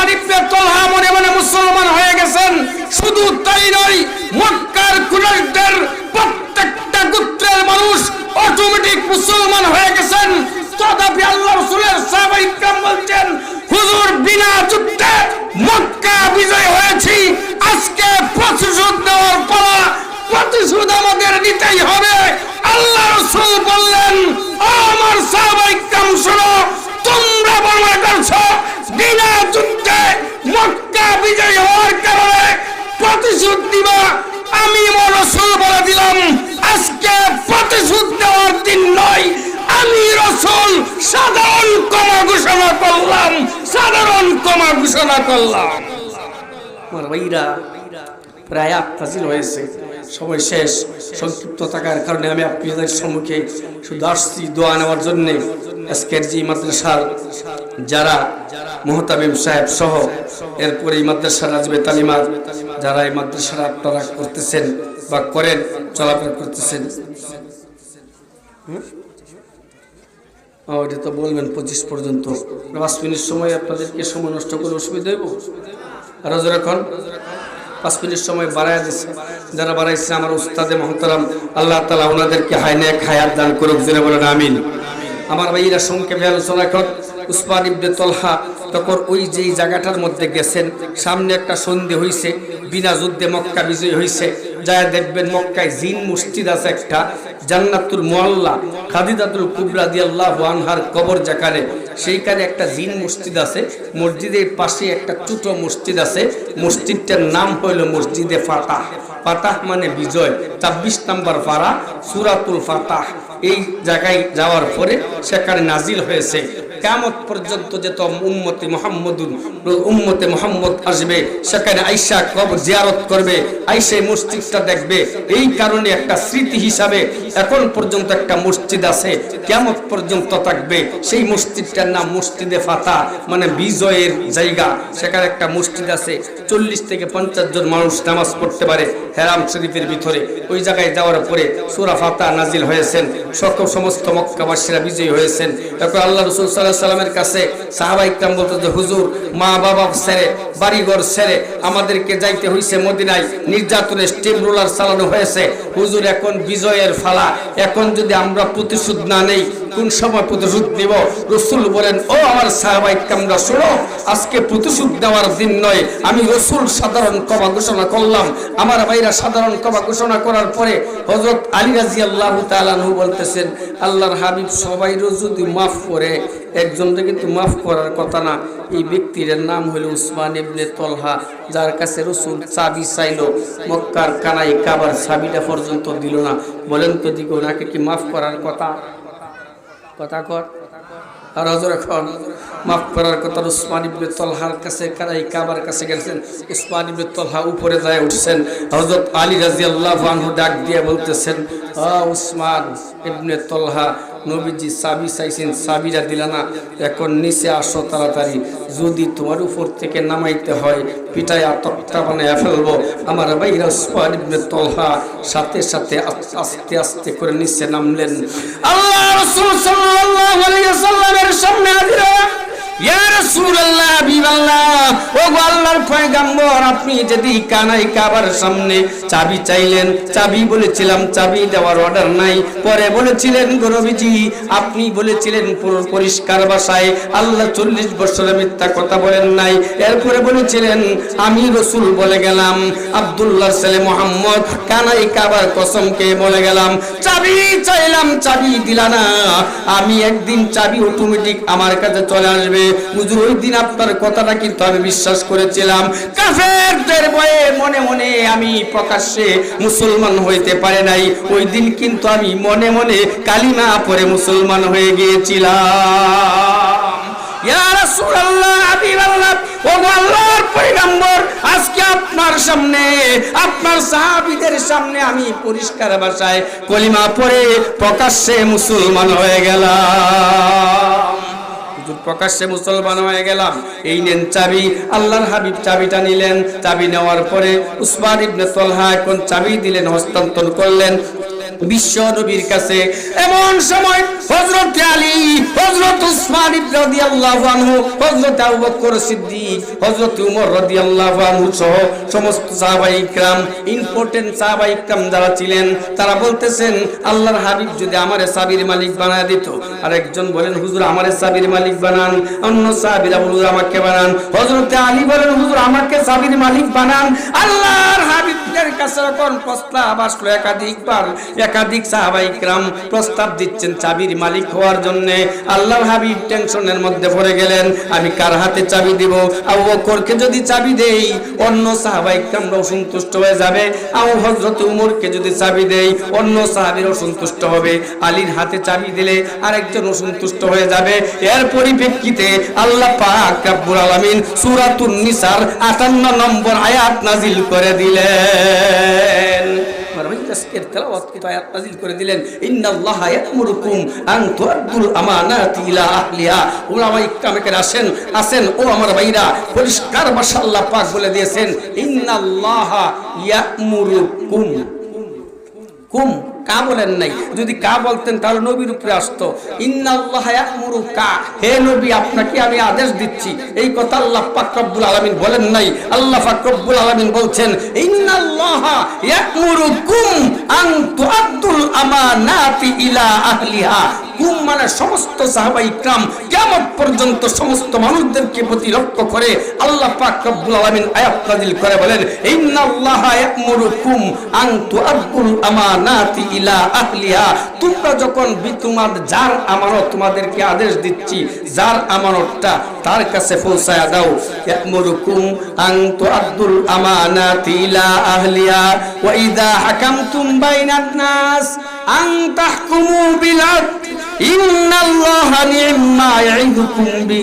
উসমান ইবনে মনে মনে মুসলমান হয়ে গেছেন। শুধু তাই নয়, মক্কার কুরাইশদের প্রত্যেকটা গোত্রের মানুষ অটোমেটিক মুসলমান হয়ে গেছেন। তথাপি আল্লাহ রাসূলের সাহাবায়ে ইকরাম বলছেন, হুজুর, বিনা যুদ্ধে মক্কা বিজয় হয়েছি। আজকে প্রতিশোধ নেওয়ার পালা প্রতিশোধ আমাদের নিতেই হবে। আল্লাহ রাসূল বললেন, আমার সাহাবায়ে ইকরাম শোনো, তোমরা বর্ণনা করছ বিনা যুদ্ধে মক্কা বিজয় হওয়ার কারণে প্রতিশোধ দিবা আমি রসুল বলে দিলাম, আজকে প্রতিশোধ দেওয়ার দিন নয়। আমি রসুল, সাধারণ কমা ঘোষণা করলাম, সাধারণ কমা ঘোষণা করলাম। প্রায় ফাজিল হয়েছে। সময় শেষ, সংক্ষিপ্ত থাকার কারণে আমি আপনাদের সম্মুখে শুধু আসছি দোয়া নেওয়ার জন্য। আজকের যে মাদ্রাসার যারা মোহতাবিম সাহেব সহ এরপরে এই মাদ্রাসা রাজবে তালিমার যারা এই মাদ্রাসারা আপনারা করতেছেন বা করেন চলাফেরা করতেছেন। হুম? ও, তো বলবেন পঁচিশ পর্যন্ত। পাঁচ মিনিট সময় আপনাদেরকে সময় নষ্ট করে অসুবিধা হইব? আর যখন পাঁচ মিনিট সময় বাড়ায় দিচ্ছে যারা বাড়াইছে আমার উস্তাদে মহতারাম আল্লাহ তালা ওনাদেরকে হাইনে খায়াত দান করুক জেনে বলেন আমিন। আমার ভাইয়েরা সংক্ষেপে আলোচনা কর। উসমান ইবনে তলহা তখন ওই যে জায়গাটার মধ্যে গেছেন, সামনে একটা সন্ধি হইছে, বিনা যুদ্ধে মক্কা বিজয় হইছে। যায় দেখবেন মক্কায় জিন মসজিদ আছে একটা, জান্নাতুল মোয়াল্লা খাদিদাতুল কুবরা দিয়াল্লাহ আনহার কবর যেখানে, সেইখানে একটা জিন মসজিদ আছে, মসজিদের পাশে একটা ছোট মসজিদ আছে, মসজিদটার নাম হইল মসজিদে ফাতাহ। ফাতাহ মানে বিজয়। ছাব্বিশ নম্বর পাড়া সুরাতুল ফাতাহ। এই জায়গায় যাওয়ার পরে সেখানে নাজিল হয়েছে। কেমত পর্যন্ত যে তো উম্মতে মোহাম্মদুন, উম্মতে মোহাম্মদ আসবে, সেখানে আইসা কবর জিয়ারত করবে আইসে মসজিদটা দেখবে। এই কারণে একটা স্মৃতি হিসাবে এখন পর্যন্ত একটা মসজিদ আছে কেমত পর্যন্ত থাকবে। সেই মসজিদটার নাম মসজিদে ফাতা মানে বিজয়ের জায়গা। সেখানে একটা মসজিদ আছে, চল্লিশ থেকে পঞ্চাশ জন মানুষ নামাজ পড়তে পারে হেরাম শরীফের ভিতরে। ওই জায়গায় যাওয়ার পরে সুরা ফাতা নাজিল হয়েছেন সকল সমস্ত মক্কাবাসীরা বিজয়ী হয়েছেন। তারপর আল্লাহ রসুল সাল্লাহ সাল্লামের কাছে সাহাবা ইকরাম বলতো যে, হুজুর মা বাবা ছেড়ে, বাড়িঘর ছেড়ে আমাদেরকে যাইতে হয়েছে মদিনায়। নির্যাতনের স্টিম রোলার চালানো হয়েছে। হুজুর, এখন বিজয়ের ফালা। এখন যদি আমরা প্রতিশোধ না নেই কোন সময় প্রতিশোধ নিব রসুল বলেন, ও আমার সাহাবাই কামরা শোনো, আজকে প্রতিশোধ দেওয়ার দিন নয়। আমি রসুল সাধারণ কবা ঘোষণা করলাম। আমার ভাইরা সাধারণ কবা ঘোষণা করার পরে হজরত আলী রাজি আল্লাহ তালানহু বলতেছেন, আল্লাহর হাবিব সবাই যদি মাফ করে একজনকে কিন্তু মাফ করার কথা না। এই ব্যক্তির নাম হলো উসমান ইবনে তলহা, যার কাছে রসুল চাবি চাইলো। মক্কার কানাই কাবার চাবিটা পর্যন্ত দিল না। বলেন তো দিকে ওনাকে কি মাফ করার কথা? কথা কর। আর হজর এখন মাফ করার কথা উসমান ইবনে তলহার কাছে, কারাই কাবার কাছে গেছেন। উসমান ইবনে তলহা উপরে যায় উঠছেন। হজরত আলী রাজি আল্লাহ ডাক দিয়ে বলতেছেন উসমান ইবনে তলহা নবীজি সাবি চাইছেন সাবিরা দিলা না, এখন নিচে আসো তাড়াতাড়ি। যদি তোমার উপর থেকে নামাইতে হয় পিঠায় তক্তা বানায় ফেলব। আমার বাইরা উসমান তলহা সাথে সাথে আস্তে আস্তে করে নিচে নামলেন। আল্লাহ রাসূল সাল্লাল্লাহু আলাইহি ওয়াসাল্লামের সামনে হাজির আপনি চাবি বলেছিলাম, চাবি দেওয়ার অর্ডার নাই। পরে বলেছিলেন গরবিজি আপনি পরিষ্কার ভাষায় আল্লাহ চল্লিশ বছরের মিথ্যা কথা বলেন নাই। এরপরে বলেছিলেন, আমি রসুল বলে গেলাম আব্দুল্লাহ ছেলে মোহাম্মদ, কানাই কাবার কসমকে বলে গেলাম, চাবি চাইলাম, চাবি দিলা আমি একদিন চাবি অটোমেটিক আমার কাছে চলে আসবে। হুজুর, ওই দিন আপনার কথাটা কিন্তু আমি বিশ্বাস করেছিলাম। কাফেরদের মনে মনে আমি প্রকাশ্যে মুসলমান হইতে পারে নাই। ওই দিন কিন্তু আমি মনে মনে কালিমা পরে মুসলমান হয়ে গিয়েছিলাম। আজকে আপনার সামনে, আপনার সাহাবীদের সামনে আমি পরিষ্কার কলিমা প্রকাশ্যে মুসলমান হয়ে গেলাম। প্রকাশ্যে মুসলমান হয়ে গেলাম। এই নেন চাবি, আল্লাহর হাবিব চাবিটা নিলেন। চাবি নেওয়ার পরে উসমান ইবনে তলহা এখন চাবি দিলেন, হস্তান্তর করলেন। বিশ্ব নবীর কাছে এমন সময় আলী উসমান সিদ্দিক উমর সহ সমস্ত ইকরাম ইম্পর্টেন্ট ইকরাম যারা ছিলেন, তারা বলতেছেন, আল্লাহর হাবিব যদি আমারে সাবির মালিক বানায় দিত আর একজন বলেন, হুজুর, আমারে সাবির মালিক বানান। অন্য সাহাবীরা হুজুর, আমাকে বানান। হযরত আলী বলেন, হুজুর, আমাকে সাবির মালিক বানান। আল্লাহর কার হাতে চাবি দিব? আবু বকরকে অসন্তুষ্ট হয়ে যাবে। আবু উমরকে যদি চাবি দেই, অন্য সাহাবীর অসন্তুষ্ট হবে। আলীর হাতে চাবি দিলে আরেকজন অসন্তুষ্ট হয়ে যাবে। এর পরিপ্রেক্ষিতে আল্লাহ পাক রব্বুল আলামিন নিসার 58 নম্বর আয়াত নাজিল করে দিলেন। ভাই আজকের তেলাওয়াত কিন্তু আয়াত নাজিল করে দিলেন? ইন্নাল্লাহা ইয়া'মুরুকুম আন তুআদ্দুল আমানাতি ইলা আহলিহা। উলামা ইকরামের আসেন আসেন। ও আমার ভাইরা, পরিষ্কার ভাষা আল্লাহ বলে দিয়েছেন, ইন্নাল্লাহা ইয়া'মুরুকুম। কুম? কা বলেন নাই? যদি কা বলতেন, তাহলে নবীর উপরে আসতো। ইন্নাল্লাহ ইয়ামুরু কা হে নবী, আপনাকে আমি আদেশ দিচ্ছি। এই কথা আল্লাহ ফাকরুল আলমিন বলেন নাই। আল্লাহ ফাকরুল আলমিন বলছেন, ইন্নাল্লাহ ইয়ামুরুকুম আন তুআদ্দুল আমানাতি ইলা আহলিহা। কুম মানে সমস্ত সাহাবা ইকরাম কিয়ামত পর্যন্ত সমস্ত মানুষদেরকে প্রতি লক্ষ্য করে আল্লাহ করে বলেন তোমরা যখন যার আমানত তোমাদেরকে আদেশ দিচ্ছি, যার আমানতটা তার কাছে পৌঁছায়া দাও। ইয়ামুরুকুম আন তুআদ্দুল আমানাতি ইলা ইন্নাল্লাহা নি'মা ইয়া'iদুকুম বি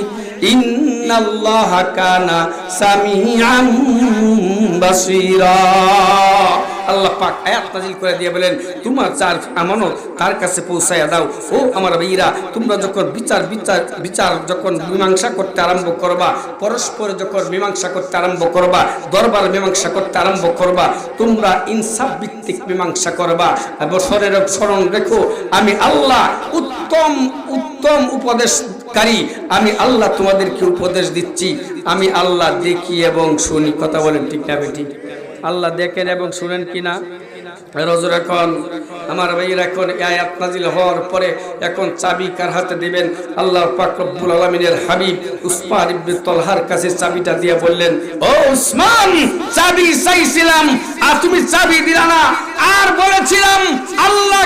ইন্নাল্লাহা কানা সামিআন বাসীরা। আল্লাহ পাক আয়াত নাজিল করে দিয়ে বলেন, তোমার চার আমানত তার কাছে পৌঁছায়া দাও। ও আমার ভাইরা তোমরা যখন বিচার বিচার বিচার যখন মীমাংসা করতে আরম্ভ করবা, পরস্পর যখন মীমাংসা করতে আরম্ভ করবা, দরবার মীমাংসা করতে আরম্ভ করবা, তোমরা ইনসাফ ভিত্তিক মীমাংসা করবা। বছরের স্মরণ রেখো, আমি আল্লাহ উত্তম উত্তম উপদেশকারী। আমি আল্লাহ তোমাদেরকে উপদেশ দিচ্ছি। আমি আল্লাহ দেখি এবং শুনি। কথা বলেন ঠিক না ঠিক? আল্লাহ দেখেন এবং শুনেন কিনা? রজর এখন, আমার ভাইয়ের এখন আয়াত নাজিল হওয়ার পরে এখন চাবি কার হাতে দিবেন? আলামিনের হাবিব উসমান তলহার কাছে চাবিটা দিয়ে বললেন, ও উসমান, চাবি চাইছিলাম আর তুমি চাবি দিলা না। আর বলেছিলাম, আল্লাহ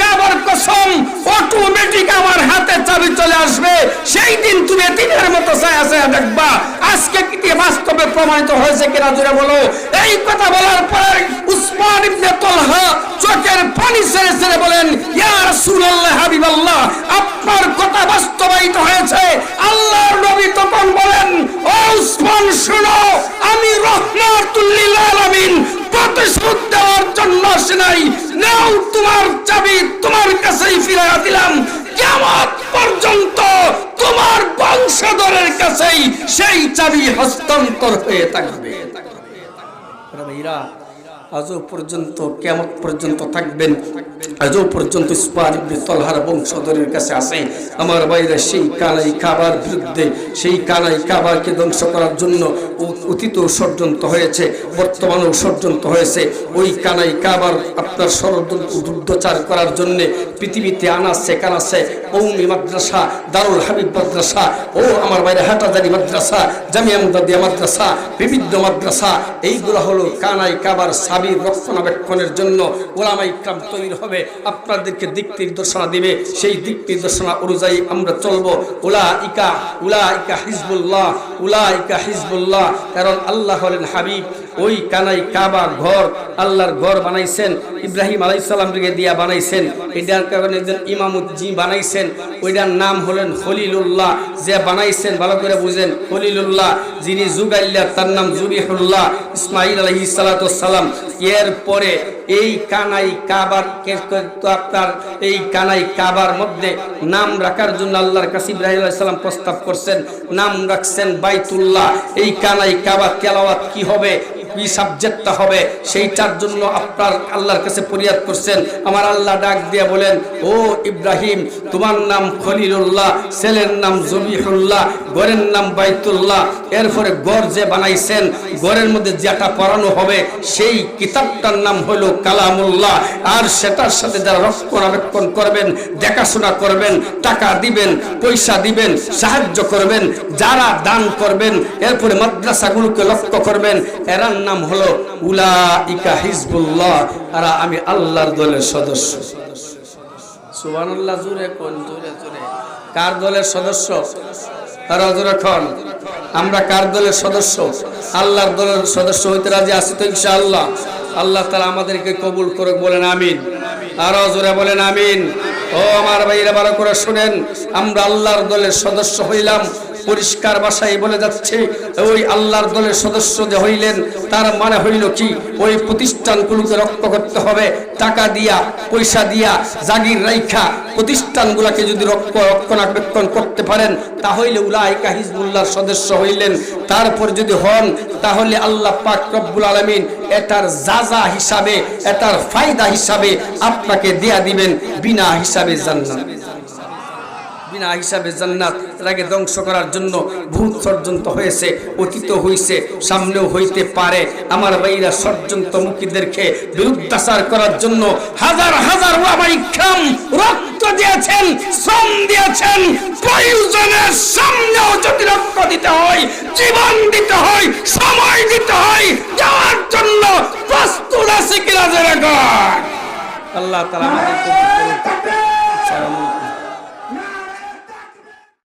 কাবার কসম অটোমেটিক আমার হাতে চাবি চলে আসবে। সেই দিন তুমি দিনের মতো ছায়া ছায়া দেখবা। আজকে কি বাস্তবে প্রমাণিত হয়েছে কিনা জুড়ে বলো। এই কথা বলার পরে উসমান ইবনে তলহা চোখের পানি ছেড়ে ছেড়ে বলেন, ইয়া রাসূলুল্লাহ, হাবিবাল্লাহ, আপনার কথা বাস্তবায়িত হয়েছে। আল্লাহর নবী তখন বলেন, ও উসমান, শুনো, আমি রহমাতুল লিল আলামিন, প্রতিশোধ দেওয়ার জন্য আসি নাই। নাও তোমার চাবি তোমার কাছেই ফিরিয়ে দিলাম। কেমন পর্যন্ত তোমার বংশধরের কাছেই সেই চাবি হস্তান্তর হয়ে থাকবে। ভাইরা আজও পর্যন্ত কেমন পর্যন্ত থাকবেন। আজও পর্যন্ত ইবনে তলহার বংশধরের কাছে আসে আমার বাইরে সেই কানাই কাবার বিরুদ্ধে, সেই কানাই কাবারকে ধ্বংস করার জন্য অতীত ষড়যন্ত্র হয়েছে, বর্তমানেও ষড়যন্ত্র হয়েছে। ওই কানাই কাবার আপনার ষড়যন্ত্র দুর্দচার করার জন্য পৃথিবীতে আনাচ্ছে কানাচ্ছে কৌমি মাদ্রাসা, দারুল হাবিব মাদ্রাসা, ও আমার বাইরে হাটাজারি মাদ্রাসা, জামিয়া মাদ্রাসা বিভিন্ন মাদ্রাসা। এইগুলো হলো কানাই কাবার সাবির রক্ষণাবেক্ষণের জন্য ওলামাই ইকরাম তৈরি হবে। আপনাদেরকে দিক নির্দেশনা দিবে। সেই দিক নির্দেশনা অনুযায়ী আমরা চলবো। উলা ইকা উলা ইকা হিজবুল্লাহ উলা ইকা হিজবুল্লাহ। কারণ আল্লাহ হলেন হাবিব। ওই কানাই কাবা ঘর আল্লাহর ঘর বানাইছেন, ইব্রাহিম আলাইসাল্লামকে দিয়া বানাইছেন। এটার কারণে একজন ইমামুদ্জি বানাইছেন। ওইটার নাম হলেন খলিলুল্লাহ। যে বানাইছেন, ভালো করে বুঝেন, খলিলুল্লাহ যিনি যুগাইল্লা তার নাম জুবিহুল্লাহ ইসমাইল আলহি সালাম। এর পরে এই কানাই কাবার আপনার এই কানাই কাবার মধ্যে নাম রাখার জন্য আল্লাহর কাছে ইব্রাহিম আলাইসাল্লাম প্রস্তাব করছেন। নাম রাখছেন বাইতুল্লাহ। এই কানাই কাবা তেলাওয়াত কি হবে? কি সাবজেক্টটা হবে, সেইটার জন্য আপনার আল্লাহর কাছে ফরিয়াদ করছেন। আমার আল্লাহ ডাক দিয়ে বলেন, ও ইব্রাহিম, তোমার নাম খলিলুল্লাহ, ছেলের নাম জবিহুল্লাহ গড়ের নাম বাইতুল্লাহ। এরপরে গড় যে বানাইছেন গড়ের মধ্যে যেটা পড়ানো হবে, সেই কিতাবটার নাম হলো কালামুল্লাহ। আর সেটার সাথে যারা রক্ষণাবেক্ষণ করবেন, দেখাশোনা করবেন, টাকা দিবেন, পয়সা দিবেন, সাহায্য করবেন, যারা দান করবেন, এরপরে মাদ্রাসাগুলোকে লক্ষ্য করবেন এরার নাম হলো আমি আল্লাহর দলের সদস্য। কার দলের সদস্য? তারা আমরা কার দলের সদস্য? আল্লাহর দলের সদস্য হইতে রাজি আছি তো ইনশাআল্লাহ। আল্লাহ তাআলা আমাদেরকে কবুল করে বলেন আমিন। আরও জোরে বলেন আমিন। ও আমার ভাইরা, ভালো করে শুনেন। আমরা আল্লাহর দলের সদস্য হইলাম। পরিষ্কার ভাষায় বলে যাচ্ছে, ওই আল্লাহর দলের সদস্য যে হইলেন, তার মানে হইল কি? ওই প্রতিষ্ঠানগুলোকে রক্ষা করতে হবে, টাকা দিয়া, পয়সা দিয়া, জাগির রাইখা। প্রতিষ্ঠানগুলোকে যদি রক্ষ রক্ষণাবেক্ষণ করতে পারেন, তাহলে উলাইকা হিজবুল্লাহর সদস্য হইলেন। তারপর যদি হন, তাহলে আল্লাহ পাক রব্বুল আলামিন এটার জাজা হিসাবে, এটার ফায়দা হিসাবে আপনাকে দেয়া দিবেন, বিনা হিসাবে জান্নাত। বিনা হিসাবে জান্নাত এটাকে ধ্বংস করার জন্য ভূত ষড়যন্ত্র হয়েছে অতীত হয়েছে সামনেও হইতে পারে। আমার ভাইরা ষড়যন্ত্র মুখীদেরকে বিরুদ্ধাচার করার জন্য হাজার হাজার ওয়াবাই খাম রক্ত দিয়েছেন শ্রম দিয়েছেন। প্রয়োজনের সামনেও যদি রক্ত দিতে হয় জীবন দিতে হয় সময় দিতে হয় যাওয়ার জন্য প্রস্তুত আছে কিনা জেরা আল্লাহ তালা আমাদের